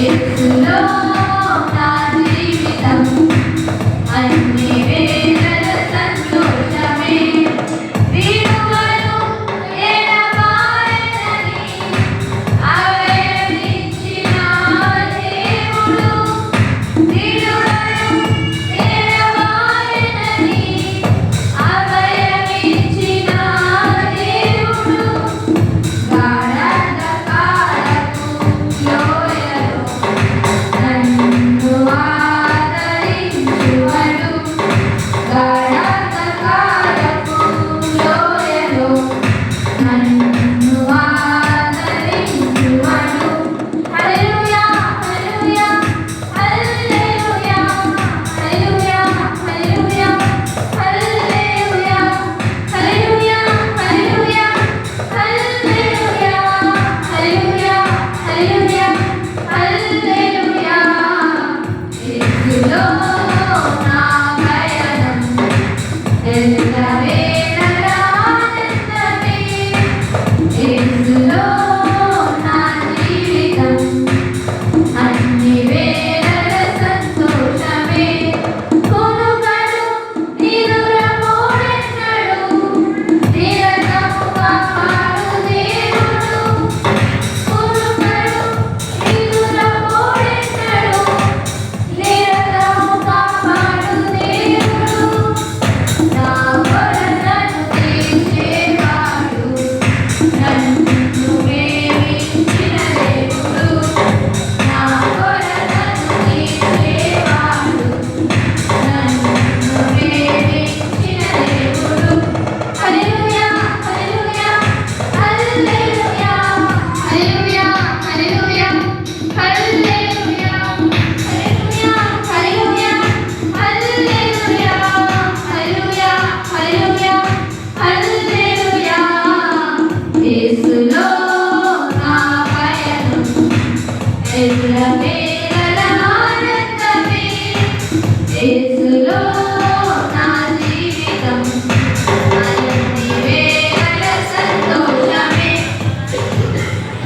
It's certeza